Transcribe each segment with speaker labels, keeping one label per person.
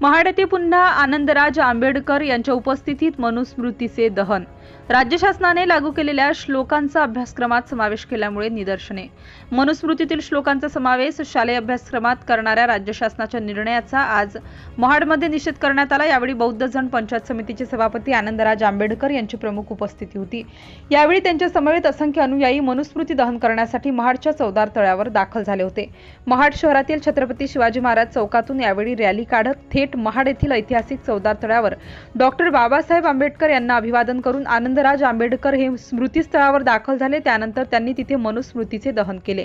Speaker 1: महाड येथे पुन्हा आनंदराज आंबेडकर यांच्या उपस्थितीत मनुस्मृतीचे दहन. राज्य शासनाने लागू केलेल्या श्लोकांचा अभ्यासक्रमात समावेश केल्यामुळे निदर्शने. मनुस्मृतीतील श्लोकांचा समावेश शालेय अभ्यासक्रमात करणाऱ्या राज्य शासनाच्या निर्णयाचा आज महाडमध्ये निषेध करण्यात आला. यावेळी बौद्ध जण पंचायत समितीचे सभापती आनंदराज आंबेडकर यांची प्रमुख उपस्थिती होती. यावेळी त्यांच्या समवेत असंख्य अनुयायी मनुस्मृती दहन करण्यासाठी महाडच्या चौदार तळ्यावर दाखल झाले होते. महाड शहरातील छत्रपती शिवाजी महाराज चौकातून यावेळी रॅली काढत थेट महाड येथील ऐतिहासिक चौदार तळ्यावर. डॉक्टर बाबासाहेब आंबेडकर यांना अभिवादन करून आनंदराज आंबेडकर हे स्मृतीस्थळावर दाखल झाले. त्यानंतर त्यांनी तिथे मनुस्मृतीचे दहन केले.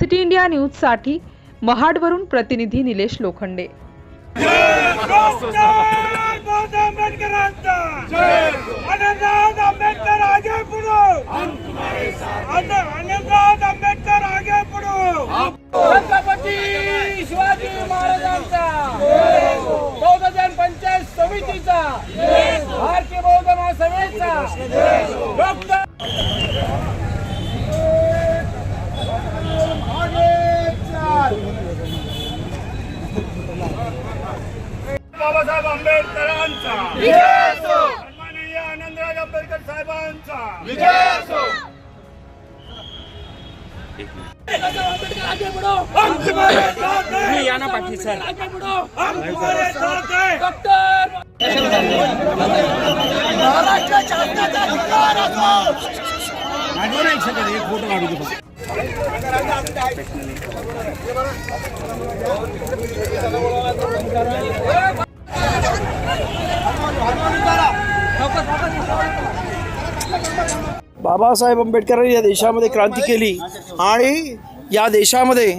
Speaker 1: सिटी इंडिया न्यूजसाठी महाडवरून प्रतिनिधी निलेश लोखंडे.
Speaker 2: आंबेडकर आगे आनंदराज आंबेडकर आगे पुढो छत्रपती शिवाजी महाराजांचा बौद्ध जन पंचायत समितीचा भारतीय बौद्ध महासभेचा डॉक्टर बाबासाहेब आंबेडकरांचा सन्माननीय आनंदराज आंबेडकर साहेबांचा. आगे बढ़ो हम तुम्हारे साथ हैं
Speaker 3: या ना पाठी सर.
Speaker 2: आगे बढ़ो हम तुम्हारे साथ हैं डॉक्टर!
Speaker 3: एक सेकंड एक फोटो काढू दे फक्त.
Speaker 4: बाबासाहेब आंबेडकरांनी या देशामध्ये क्रांती केली आणि या देशामध्ये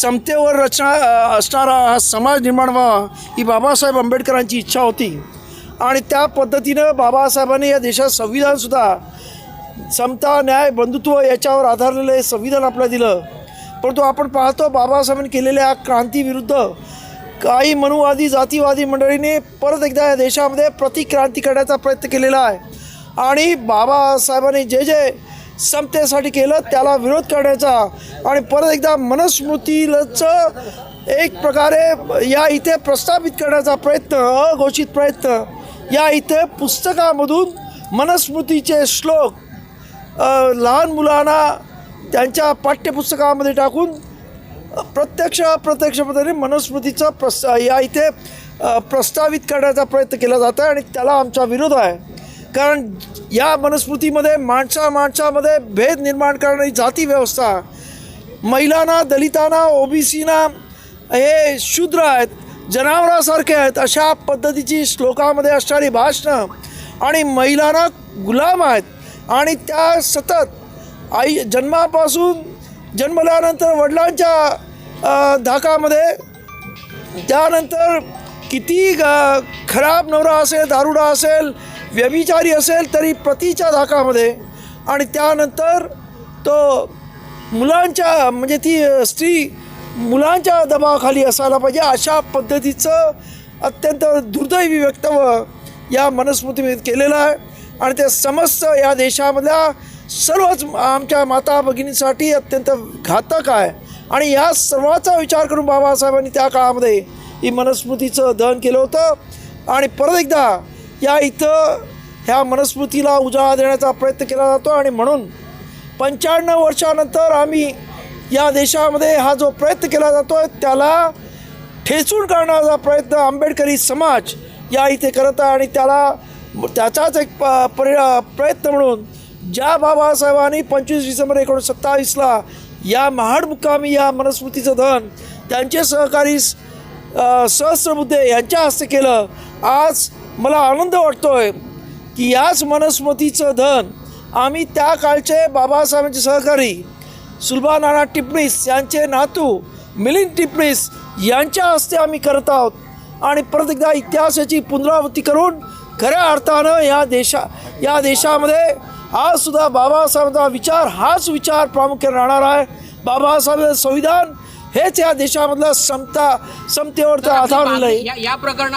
Speaker 4: समतेवर रचना असणारा हा समाज निर्माण व्हावा ही बाबासाहेब आंबेडकरांची इच्छा होती. आणि त्या पद्धतीनं बाबासाहेबांनी या देशात संविधानसुद्धा समता न्याय बंधुत्व याच्यावर आधारलेलं हे संविधान आपल्याला दिलं. परंतु आपण पाहतो बाबासाहेबांनी केलेल्या क्रांतीविरुद्ध काही मनुवादी जातीवादी मंडळीने परत एकदा या देशामध्ये प्रतिक्रांती करण्याचा प्रयत्न केलेला आहे. आणि बाबासाहेबांनी जे जे समतेसाठी केलं त्याला विरोध करण्याचा आणि परत एकदा मनस्मृतीचं एक प्रकारे या इथे प्रस्थापित करण्याचा प्रयत्न अघोषित प्रयत्न या इथे पुस्तकामधून मनस्मृतीचे श्लोक लहान मुलांना त्यांच्या पाठ्यपुस्तकामध्ये टाकून प्रत्यक्ष अप्रत्यक्ष पद्धतीने मनुस्मृतीचा प्रस् या इथे प्रस्तावित करण्याचा प्रयत्न केला जातो आहे आणि त्याला आमचा विरोध आहे. कारण या मनुस्मृतीमध्ये माणसा माणसामध्ये भेद निर्माण करणारी जाती व्यवस्था महिलांना दलितांना ओबीसीना हे शूद्र आहेत जनावरासारखे आहेत अशा पद्धतीची श्लोकामध्ये असणारी भाषणं आणि महिलांना गुलाम आहेत. आणि त्या सतत आई जन्मापासून जन्मल्यानंतर वडिलांच्या धाकामध्ये. त्यानंतर किती ग- खराब नवरा असेल दारुडा असेल व्यभिचारी असेल तरी पतीच्या धाकामध्ये. आणि त्यानंतर तो मुलांच्या म्हणजे ती स्त्री मुलांच्या दबावाखाली असायला पाहिजे अशा पद्धतीचं अत्यंत दुर्दैवी वक्तव्य या मनस्मृतीमध्ये केलेलं आहे. आणि ते समस्त या देशामधल्या सर्वच आमच्या माता भगिनींसाठी अत्यंत घातक आहे. आणि या सर्वाचा विचार करून बाबासाहेबांनी त्या काळामध्ये ही मनस्मृतीचं दहन केलं होतं. आणि परत एकदा या इथं ह्या मनस्मृतीला उजाळा देण्याचा प्रयत्न केला जातो आणि म्हणून पंच्याण्णव वर्षानंतर आम्ही या देशामध्ये हा जो प्रयत्न केला जातो आहे त्याला ठेचून काढण्याचा प्रयत्न आंबेडकरी समाज या इथे करत आहे. आणि त्याला त्याचाच एक प परि प्रयत्न म्हणून ज्या बाबासाहेबांनी पंचवीस डिसेंबर एकोणीसशे सत्तावीसला या महाड मुक्कामी या मनस्मृतीचं धन त्यांचे सहकारी स- सहस्रबुद्धे यांच्या हस्ते केलं. आज मला आनंद वाटतो आहे की याच मनस्मृतीचं धन आम्ही त्या काळचे बाबासाहेबांचे सहकारी सुलभा नाना टिपणीस यांचे नातू मिलिंद टिपणीस यांच्या हस्ते आम्ही करत आहोत. आणि परत एकदा इतिहासाची पुनरावृत्ती करून खऱ्या अर्थानं या देशा या देशामध्ये आज सुद्धा बाबासाहेबांचा विचार हाच विचार प्रामुख्याने राहणार आहे. बाबासाहेब संविधान हेच या देशामधलं समता समतेवरचं आहे
Speaker 5: या या प्रकरणात